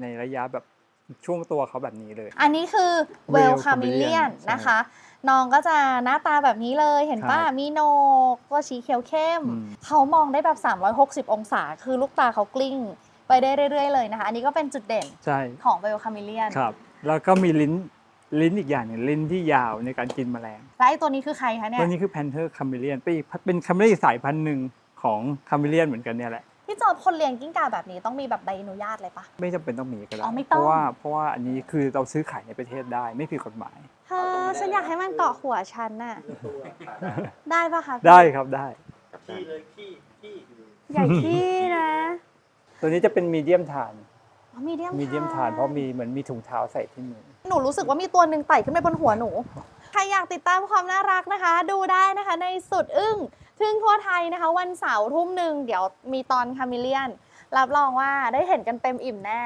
ในระยะแบบช่วงตัวเขาแบบนี้เลย อันนี้คือเวล Whale คา m ิเลียน Chameleon ใช่นะคะ น้องก็จะหน้าตาแบบนี้เลยเห็นป่ะ ครับมีโหนกตัวสีเขียวเข้ม อืม เขามองได้แบบ 360 องศา คือลูกตาเขากลิ้ง ไปได้เรื่อยๆเลยนะคะ อันนี้ก็เป็นจุดเด่นใช่ของเวลคา m ิเลียนครับ แล้วก็มีลิ้นลิ้นอีกอย่างหนึ่งลิ้นที่ยาวในการกินแมลง และไอตัวนี้คือใครคะเนี่ตัยวนี้คือแพนเทอร์คา m e เลียนเป็นคา m e เลียนสายพันธุ์หนึ่งของคา m e เลียนเหมือนกันเนี่ยแหละพี่ จอบคนเลี้ยงกิ้งก่าแบบนี้ต้องมีแบบใบอนุญาตเลยปะ ไม่จำเป็นต้องมีก็ได้ อ๋อไม่เพต้องราะว่าเพราะว่าอันนี้คือเราซื้อขายในประเทศได้ไม่ผิดกฎหมาย เธอฉันอยากให้มันเกาะหัวฉันน่ะ ได้ปะคะพี่ได้ครับได้ ขี้เลยขี้ขี้ใหญ่ที่นะตัวนี้จะเป็นมีเดียมทานมีเดียมมีเดียมทานเพราะมีเหมือนมีถุงเท้าใส่ที่มือ หนูรู้สึกว่ามีตัวหนึ่งไต่ขึ้นไปบนหัวหนู ใครอยากติดตามความน่ารักนะคะ ดูได้นะคะในสุดอึ้ง ทึ่งทั่วไทยนะคะ วันเสาร์ทุ่มหนึ่งเดี๋ยวมีตอนคามิเลียน รับรองว่าได้เห็นกันเต็มอิ่มแน่